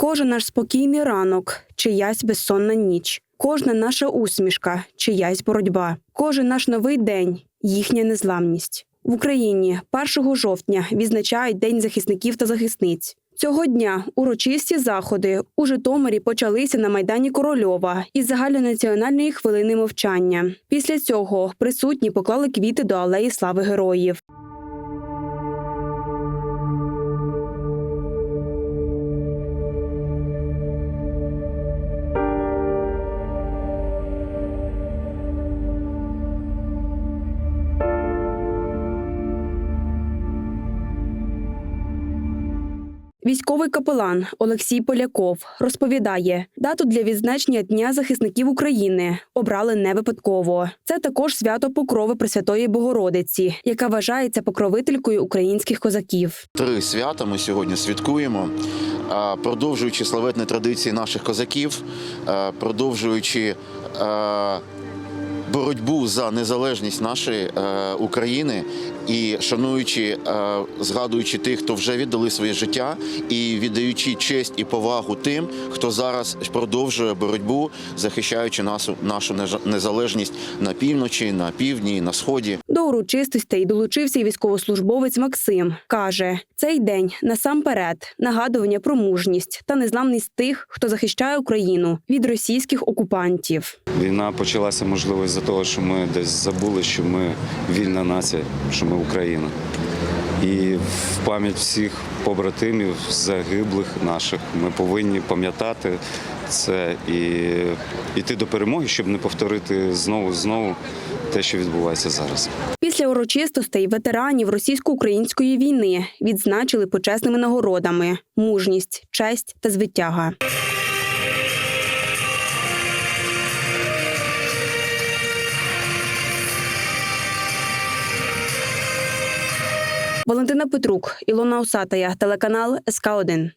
Кожен наш спокійний ранок, чиясь безсонна ніч, кожна наша усмішка, чиясь боротьба, кожен наш новий день, їхня незламність. В Україні 1 жовтня відзначають День захисників та захисниць. Цього дня урочисті заходи у Житомирі почалися на майдані Корольова із загальнонаціональної хвилини мовчання. Після цього присутні поклали квіти до алеї слави героїв. Військовий капелан Олексій Поляков розповідає, дату для відзначення Дня захисників України обрали не випадково. Це також свято Покрови Пресвятої Богородиці, яка вважається покровителькою українських козаків. Три свята ми сьогодні святкуємо, продовжуючи славетні традиції наших козаків, продовжуючи боротьбу за незалежність нашої е, України і шануючи, е, згадуючи тих, хто вже віддали своє життя, і віддаючи честь і повагу тим, хто зараз продовжує боротьбу, захищаючи нашу, нашу незалежність на півночі, на півдні, на сході. До урочистостей долучився й військовослужбовець Максим. Каже, цей день насамперед нагадування про мужність та незламність тих, хто захищає Україну від російських окупантів. Війна почалася можливо з-за того, що ми десь забули, що ми вільна нація, що ми Україна. І в пам'ять всіх побратимів, загиблих наших, ми повинні пам'ятати це і йти до перемоги, щоб не повторити знову знову те, що відбувається зараз. Після урочистостей ветеранів російсько-української війни відзначили почесними нагородами: мужність, честь та звитяга. Валентина Петрук, Ілона Усатая, телеканал СК 1